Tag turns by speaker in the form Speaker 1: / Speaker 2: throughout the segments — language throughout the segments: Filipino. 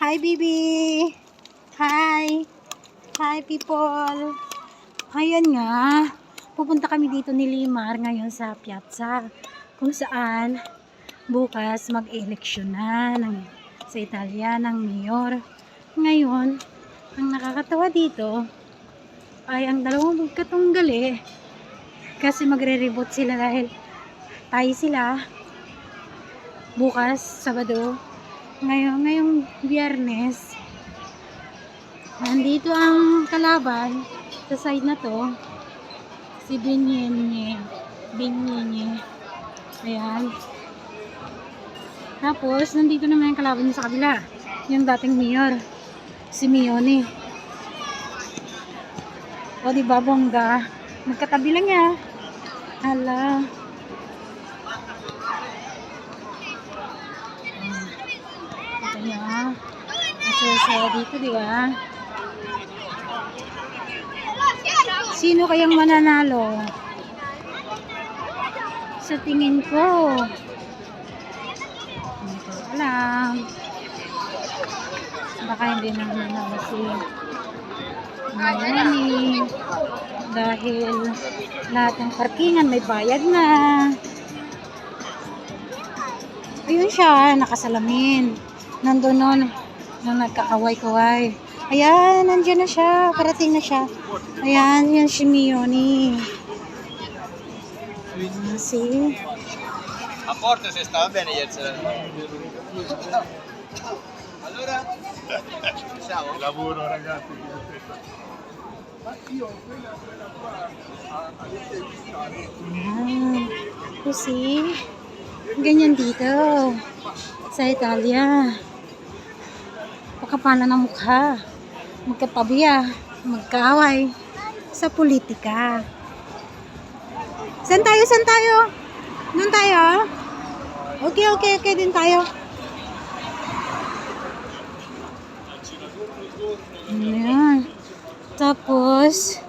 Speaker 1: Hi, baby! Hi! Hi, people! Ayan nga, pupunta kami dito ni Limar ngayon sa piazza kung saan bukas mag-eleksyon na ng, sa Italia ng mayor. Ngayon, ang nakakatawa dito ay ang dalawang magkatunggali kasi magre-reboot sila dahil tayo sila bukas, Sabado ngayon, ngayong biyernes nandito ang kalaban sa side na to. Si Binyenye Binyenye ayan. Tapos nandito naman yung kalaban niya sa kabila. Yung dating mayor si Mione o di ba bongga? Magkatabi lang niya. Hala. ito niya masaya dito di ba? Sino kayang mananalo? Sa tingin ko. Hindi ko alam baka hindi na nanalo si Miami dahil lahat ng parkingan may bayad na. Ayun siya nakasalamin. Nandun nun nung nagkaaway-kaway ayan nandyan na siya parating na siya ayan yan si Mioni Ah, see
Speaker 2: A forte se stava bene ieri sera. Allora, siamo?
Speaker 3: Lavoro ragazzi.
Speaker 1: Ayan. Kasi, ganyan dito. Sa Italia. Pakapana ng mukha. Magkatabi ah. Magkaaway. Sa politika. Saan tayo? Saan tayo? Doon tayo? Okay, okay, okay din tayo. Ayan. Tapos,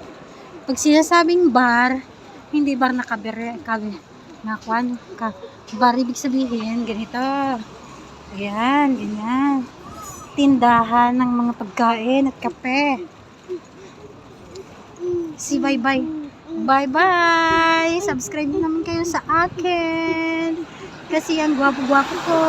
Speaker 1: pag sinasabing bar, hindi bar na kabere, kabe, na ka, bar ibig sabihin, ganito. Ayan, ganyan. Tindahan ng mga pagkain at kape. Si bye-bye. Bye-bye! Subscribe naman kayo sa akin. Kasi ang gwapo-gwapo ko.